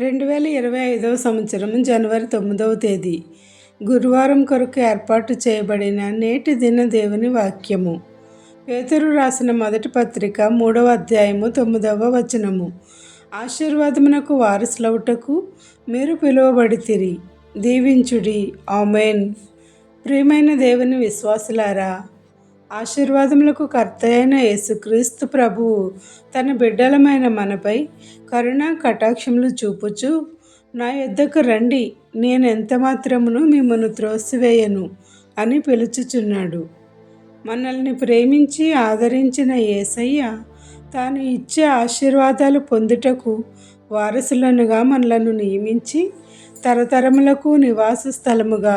రెండు వేల ఇరవై ఐదవ సంవత్సరం జనవరి తొమ్మిదవ తేదీ. గురువారం కొరకు ఏర్పాటు చేయబడిన నేటి దిన దేవుని వాక్యము. పేతురు రాసిన మొదటి పత్రిక మూడవ అధ్యాయము తొమ్మిదవ వచనము. ఆశీర్వాదమునకు వారసులవుటకు మీరు పిలువబడితిరి. దీవించుడి. ఆమెన్. ప్రియమైన దేవుని విశ్వాసులారా ఆశీర్వాదములకు కర్త అయిన యేసుక్రీస్తు ప్రభువు తన బిడ్డలమైన మనపై కరుణా కటాక్షములు చూపుచు నా యొద్దకు రండి నేను ఎంత మాత్రమును మిమ్మను త్రోసివేయను అని పిలుచుచున్నాడు. మనల్ని ప్రేమించి ఆదరించిన ఏసయ్య తాను ఇచ్చే ఆశీర్వాదాలు పొందుటకు వారసులనుగా మనలను నియమించి తరతరములకు నివాస స్థలముగా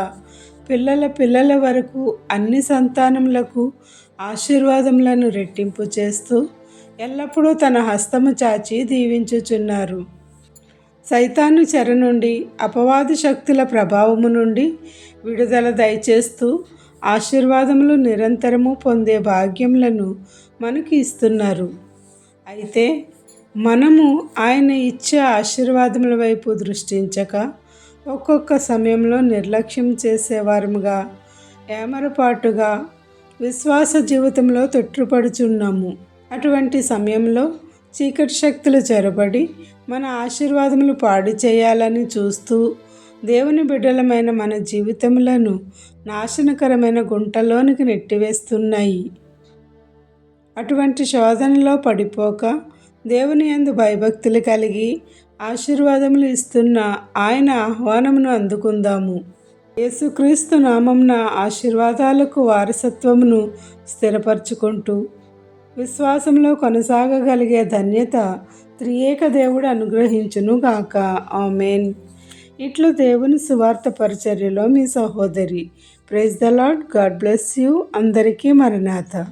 పిల్లల పిల్లల వరకు అన్ని సంతానములకు ఆశీర్వాదములను రెట్టింపు చేస్తూ ఎల్లప్పుడూ తన హస్తము చాచి దీవించుచున్నారు. సైతాను చెర నుండి అపవాది శక్తుల ప్రభావము నుండి విడుదల దయచేస్తూ ఆశీర్వాదములు నిరంతరము పొందే భాగ్యములను మనకి ఇస్తున్నారు. అయితే మనము ఆయన ఇచ్చే ఆశీర్వాదముల వైపు దృష్టించక ఒక్కొక్క సమయంలో నిర్లక్ష్యం చేసేవారముగా ఏమరపాటుగా విశ్వాస జీవితంలో తొట్టుపడుచున్నాము అటువంటి సమయంలో చీకటి శక్తులు చెరబడి మన ఆశీర్వాదములు పాడు చేయాలని చూస్తూ దేవుని బిడ్డలమైన మన జీవితములను నాశనకరమైన గుంటలోనికి నెట్టివేస్తున్నాయి. అటువంటి శోధనలో పడిపోక దేవుని యందు భయభక్తులు కలిగి ఆశీర్వాదములు ఇస్తున్న ఆయన ఆహ్వానమును అందుకుందాము. యేసుక్రీస్తు నామంన ఆశీర్వాదాలకు వారసత్వమును స్థిరపరచుకుంటూ విశ్వాసంలో కొనసాగగలిగే ధన్యత త్రియేక దేవుడు అనుగ్రహించును గాక. ఆమెన్. ఇట్లు దేవుని సువార్త పరిచర్యలో మీ సహోదరి. Praise the lord god bless you. అందరికీ మరణాథ